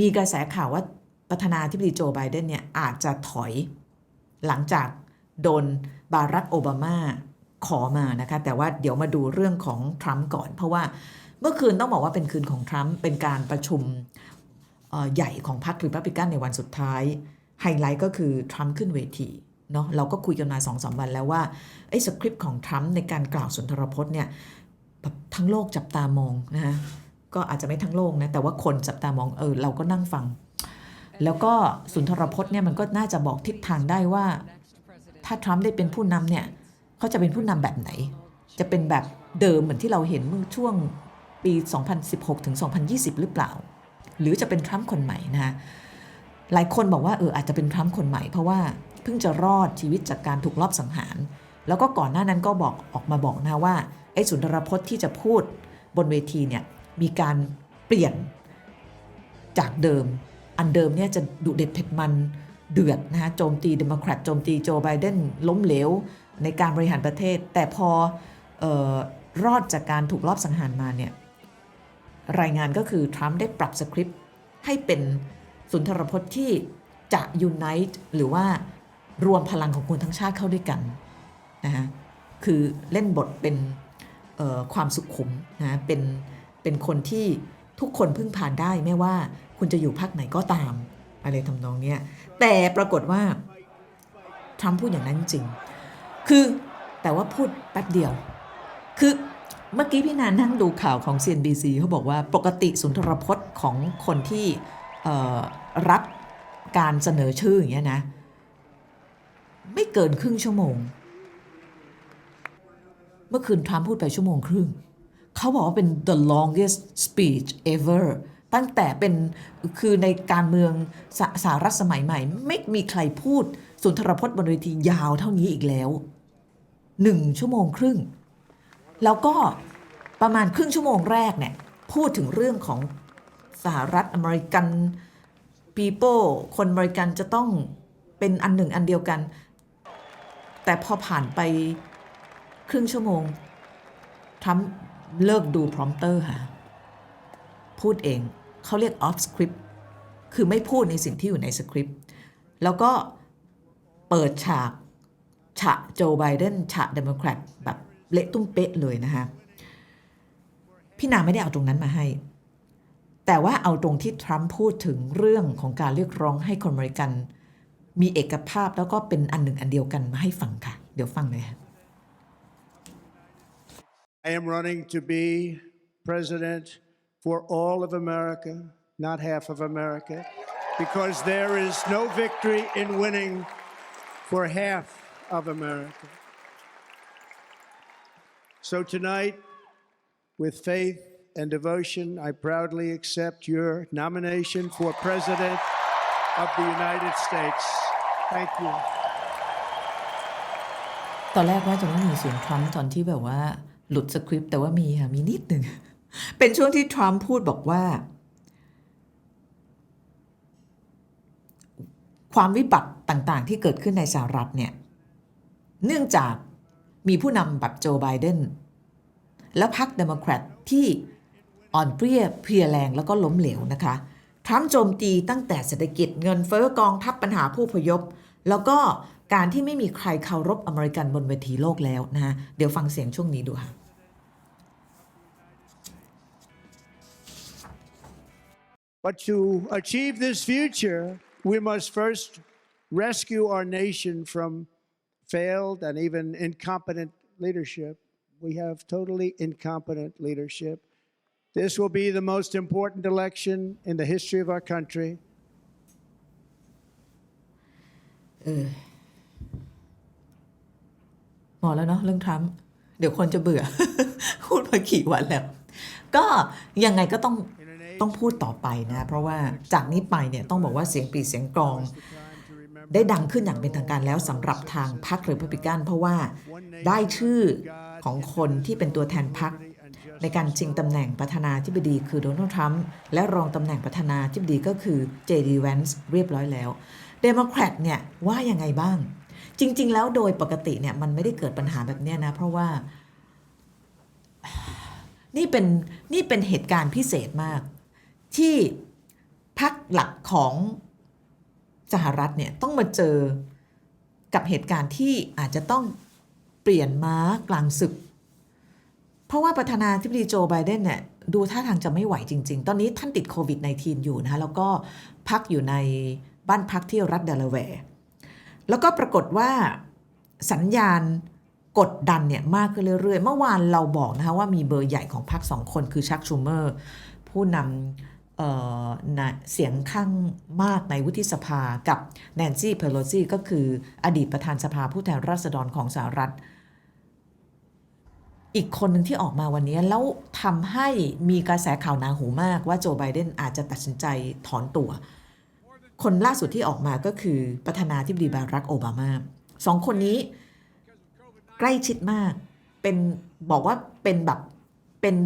มีกระแสข่าวว่าประธานาธิบดีโจไบเดนเนี่ยอาจจะถอยหลังจากโดนบารักโอบามาขอมานะคะแต่ว่าเดี๋ยวมาดูเรื่องของทรัมป์ก่อน เพราะว่าเมื่อคืนต้องบอกว่าเป็นคืนของทรัมป์เป็นการประชุมใหญ่ของพรรครีพับลิกันในวันสุดท้าย ไฮไลท์ก็คือทรัมป์ขึ้นเวทีเนาะเราก็คุยกันมา2องสวันแล้วว่าไอ้สคริปต์ของทรัมป์ในการกล่าวสุนทรพจน์เนี่ยแบบทั้งโลกจับตามองนะฮะ ก็อาจจะไม่ทั้งโลกนะแต่ว่าคนจับตามองเออเราก็นั่งฟัง แล้วก็สุนทรพจน์เนี่ยมันก็น่าจะบอกทิศทางได้ว่า ถ้าทรัมป์ได้เป็นผู้นำเนี่ยเขาจะเป็นผู้นำแบบไหน จะเป็นแบบเดิมเหมือนที่เราเห็นเมื่อช่วงปี 2016 ถึง 2020 หรือเปล่า หรือจะเป็นทรัมป์คนใหม่นะฮะหลายคนบอกว่าเอออาจจะเป็นทรัมป์คนใหม่เพราะว่าเพิ่งจะรอดชีวิตจากการถูกลอบสังหาร แล้วก็ก่อนหน้านั้นก็บอกออกมาบอกนะว่าไอ้สุนทรพจน์ที่จะพูดบนเวทีเนี่ย มีการเปลี่ยนจากเดิม อันเดิมเนี่ยจะดุเด็ดเผ็ดมันเดือดนะฮะโจมตีเดโมแครตโจมตีโจไบเดนล้มเหลวในการบริหารประเทศ แต่พอออรอดจากการถูกลอบสังหารมาเนี่ยรายงานก็คือ ทรัมป์ได้ปรับสคริปต์ให้เป็นสุนทรพจน์ที่จะยูไนต์หรือว่ารวมพลังของคนทั้งชาติเข้าด้วยกันนะฮะคือเล่นบทเป็นความสุขุมนะเป็น เป็นคนที่ทุกคนพึ่งพานได้ไม่ว่าคุณจะอยู่พรรคไหนก็ตาม อะไรทำนองเนี้ยแต่ปรากฏว่าทรัมป์พูดอย่างนั้นจริง คือแต่ว่าพูดแป๊บเดียว คือเมื่อกี้พี่นานั่งดูข่าวของ CNBC เขาบอกว่าปกติสุนทรพจน์ของคนที่รับการเสนอชื่ออย่างเงี้ยนะ ไม่เกินครึ่งชั่วโมง เมื่อคืนทรัมป์พูดไปชั่วโมงครึ่ง เขาบอกว่าเป็น the longest speech ever ตั้งแต่เป็นคือในการเมืองสสหรัฐสมัยใหม่ ไม่มีใครพูดสุนทรพจน์บนเวทียาวเท่านี้อีกแล้วหนึ่งชั่วโมงครึ่ง แล้วก็ประมาณครึ่งชั่วโมงแรกเนี่ยพูดถึงเรื่องของสหรัฐอเมริกัน people คนอเมริกันจะต้องเป็นอันหนึ่งอันเดียวกัน แต่พอผ่านไปครึ่งชั่วโมงทรัมป์ เลิกดูพรอมเตอร์ค่ะ พูดเองเขาเรียก off script คือไม่พูดในสิ่งที่อยู่ในสคริปต์แล้วก็เปิดฉากฉะโจไบเดนฉะเดโมแครตแบบเละตุ้มเป๊ะเลยนะคะพี่นาไม่ได้เอาตรงนั้นมาให้ แต่ว่าเอาตรงที่ทรัมป์พูดถึงเรื่องของการเรียกร้องให้คนอเมริกัน มีเอกภาพแล้วก็เป็นอันหนึ่งอันเดียวกันมาให้ฟังค่ะ เดี๋ยวฟังเลยค่ะ I am running to be president for all of America, not half of America, because there is no victory in winning for half of America. So tonight, with faith and devotion, I proudly accept your nomination for President of the United States. Thank you. ตอนแรกว่าจะไม่มีเสียงทรัมป์ตอนที่แบบว่า หลุดสคริปต์แต่ว่ามีค่ะ มีนิดหนึ่ง เป็นช่วงที่ทรัมป์พูดบอกว่า ความวิบัติต่างๆ ที่เกิดขึ้นในสหรัฐเนี่ย เนื่องจากมีผู้นำแบบโจไบเดนและพรรคเดโมแครตที่อ่อนเปรี้ยเพลียแรงแล้วก็ล้มเหลวนะคะทรัมป์โจมตีตั้งแต่เศรษฐกิจเงินเฟ้อกองทัพปัญหาผู้พยพ แล้วก็ การที่ไม่มีใครเคารพอเมริกันบนเวทีโลกแล้วนะคะเดี๋ยวฟังเสียงช่วงนี้ดูค่ะ But to achieve this future, we must first rescue our nation from failed and even incompetent leadership. We have totally incompetent leadership. This will be the most important election in the history of our country. หมอ พอแล้วเนาะเรื่องทรัมป์เดี๋ยวคนจะเบื่อ พูดมากี่วันแล้ว ก็ยังไงก็ต้องต้องพูดต่อไปนะ เพราะว่าจากนี้ไปเนี่ยต้องบอกว่าเสียงปีเสียงกรอง ได้ดังขึ้นอย่างเป็นทางการแล้วสำหรับทางพรรคหรีพับลิกันเพราะว่าได้ชื่อของคนที่เป็นตัวแทนพรรคในการชิงตำแหน่งประธานาธิบดีคือโดนัลด์ทรัมป์และรองตำแหน่งประธานาธิบดีก็คือเจดีแวนส์เรียบร้อยแล้วเดโมแครตเนี่ยว่ายังไงบ้าง จริง ๆ แล้วโดยปกติเนี่ยมันไม่ได้เกิดปัญหาแบบเนี้ยนะ เพราะว่า นี่เป็นนี่เป็นเหตุการณ์พิเศษมาก ที่พักหลักของสหรัฐเนี่ยต้องมาเจอกับเหตุการณ์ที่อาจจะต้องเปลี่ยนม้ากลางศึก เพราะว่าประธานาธิบดีโจไบเดนเนี่ยดูท่าทางจะไม่ไหวจริง ๆ ตอนนี้ท่านติดโควิด -19 อยู่นะคะแล้วก็พักอยู่ในบ้านพักที่รัฐเดลาแวร์ แล้วก็ปรากฏว่าสัญญาณกดดันเนี่ยมากขึ้นเรื่อยๆ เมื่อวานเราบอกนะคะว่ามีเบอร์ใหญ่ของพรรคสองคนคือชักชูเมอร์ ผู้นำเนะเสียงข้างมากในวุฒิสภากับแนนซี่เพโลซีก็คืออดีตประธานสภาผู้แทนราษฎรของสหรัฐ อีกคนหนึ่งที่ออกมาวันนี้ แล้วทำให้มีกระแสข่าวนาหูมากว่าโจไบเดนอาจจะตัดสินใจถอนตัว คนล่าสุดที่ออกมาก็คือประธานาธิบดีบารักโอบามาสองคนนี้ใกล้ชิดมาก เป็นบอกว่าเป็นแบบเป็น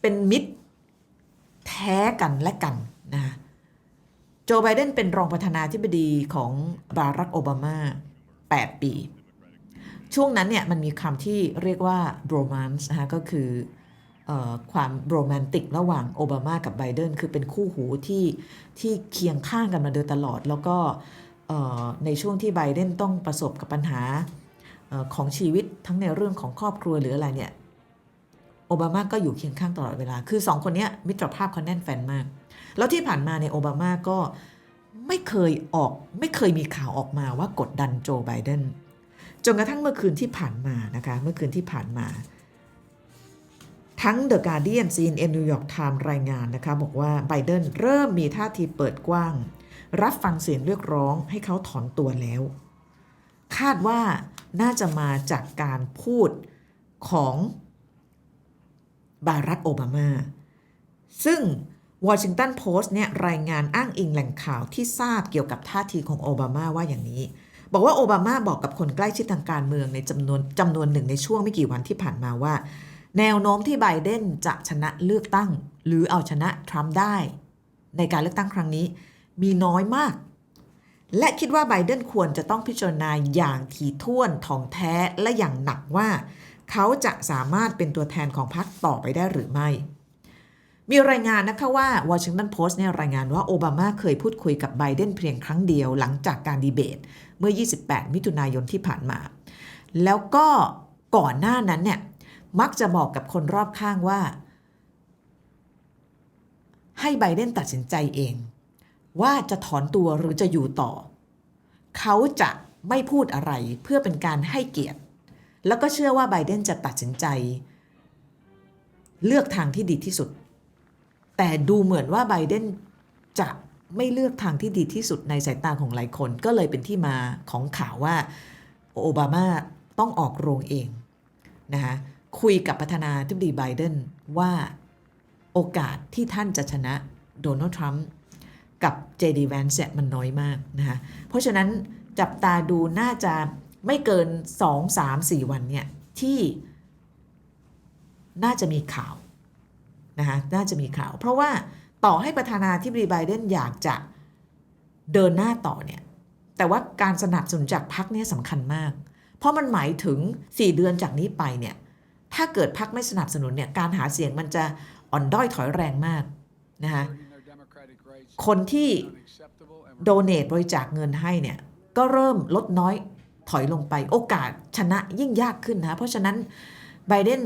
เป็นมิตรแท้กันและกันนะโจไบเดนเป็นรองประธานาธิบดีของบารักโอบามา 8 ปี ช่วงนั้นเนี่ยมันมีคำที่เรียกว่า bromance นะคะก็คือเออ ความโรแมนติกระหว่างโอบามากับไบเดนคือเป็นคู่หูที่ที่เคียงข้างกันมาโดยตลอด แล้วก็ในช่วงที่ไบเดนต้องประสบกับปัญหาออของชีวิตทั้งในเรื่องของครอบครัวหรืออะไรเนี่ยโอบามาก็อยู่เคียงข้างตลอดเวลา คือสองคนนี้มิตรภาพเขาแน่นแฟนมาก แล้วที่ผ่านมาเนี่ยโอบามาก็ไม่เคยออกไม่เคยมีข่าวออกมาว่ากดดันโจไบเดนจนกระทั่งเมื่อคืนที่ผ่านมานะคะ เมื่อคืนที่ผ่านมา ทั้ง The Guardian CNN New York Times รายงานนะคะบอกว่าไบเดนเริ่มมีท่าทีเปิดกว้าง รับฟังเสียงเรียกร้องให้เขาถอนตัวแล้ว คาดว่าน่าจะมาจากการพูดของบารักโอบามา ซึ่งวอชิงตันโพสต์เนี่ยรายงานอ้างอิงแหล่งข่าวที่ทราบเกี่ยวกับท่าทีของโอบามาว่าอย่างนี้ บอกว่าโอบามาบอกกับคนใกล้ชิดทางการเมืองในจำนวนจำนวนหนึ่งในช่วงไม่กี่วันที่ผ่านมาว่า แนวโน้มที่ไบเดนจะชนะเลือกตั้ง หรือเอาชนะทรัมป์ได้ ในการเลือกตั้งครั้งนี้มีน้อยมาก และคิดว่าไบเดนควรจะต้องพิจารณาอย่างถี่ถ้วนถ่องแท้และอย่างหนักว่า เขาจะสามารถเป็นตัวแทนของพรรคต่อไปได้หรือไม่ มีรายงานนะคะว่าวอชิงตันโพสต์เนี่ยรายงานว่าโอบามาเคยพูดคุยกับไบเดนเพียงครั้งเดียวหลังจากการดีเบต เมื่อ 28 มิถุนายนที่ผ่านมา แล้วก็ก่อนหน้านั้นเนี่ย มักจะบอกกับคนรอบข้างว่า ให้ไบเดนตัดสินใจเอง ว่าจะถอนตัวหรือจะอยู่ต่อ เขาจะไม่พูดอะไรเพื่อเป็นการให้เกียรติ แล้วก็เชื่อว่าไบเดนจะตัดสินใจ เลือกทางที่ดีที่สุด แต่ดูเหมือนว่าไบเดนจะไม่เลือกทางที่ดีที่สุดในสายตาของหลายคน ก็เลยเป็นที่มาของข่าวว่าโอบามาต้องออกโรงเองนะคะ คุยกับประธานาธิบดีไบเดนว่าโอกาสที่ท่านจะชนะโดนัลด์ทรัมป์กับเจดีแวนเซมันน้อยมากนะคะเพราะฉะนั้นจับตาดูน่าจะไม่เกิน 2 3 4 วันเนี่ยที่น่าจะมีข่าวนะคะน่าจะมีข่าว เพราะว่าต่อให้ประธานาธิบดีไบเดนอยากจะเดินหน้าต่อเนี่ยแต่ว่าการสนับสนุนจากพรรคเนี่ยสำคัญมาก เพราะมันหมายถึง 4 เดือนจากนี้ไปเนี่ย ถ้าเกิดพรรคไม่สนับสนุนเนี่ยการหาเสียงมันจะอ่อนด้อยถอยแรงมากนะคะคนที่โดเน a บริจาคเงินให้เนี่ยก็เริ่มลดน้อยถอยลงไป โอกาสชนะยิ่งยากขึ้นนะเพราะฉะนั้นไบเดน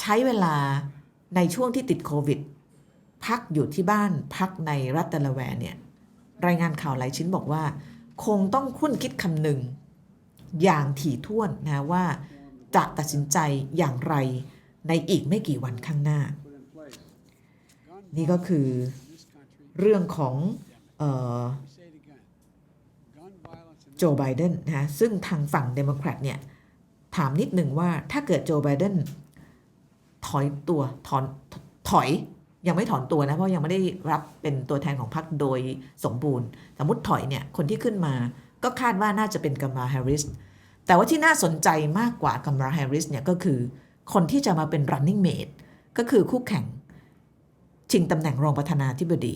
ใช้เวลาในช่วงที่ติดโควิด พักอยู่ที่บ้านพักในรัฐเดลาแวร์เนี่ยรายงานข่าวหลายชิ้นบอกว่า คงต้องคุ้นคิดคำหนึ่งอย่างถี่ถ้วนนะว่า จะตัดสินใจอย่างไรในอีกไม่กี่วันข้างหน้า นี่ก็คือเรื่องของโจไบเดนนะซึ่งทางฝั่งเดโมแครตเนี่ย ถามนิดหนึ่งว่าถ้าเกิดโจไบเดนถอยตัวถอนถอยยังไม่ถอนตัวนะ เพราะยังไม่ได้รับเป็นตัวแทนของพรรคโดยสมบูรณ์ สมมติถอยเนี่ย คนที่ขึ้นมาก็คาดว่าน่าจะเป็นกัมาแฮร์ริส แต่ว่าที่น่าสนใจมากกว่ากัมราแฮร์ริสเนี่ยก็คือคนที่จะมาเป็น running mate ก็คือคู่แข่ง ชิงตำแหน่งรองประธานาธิบดี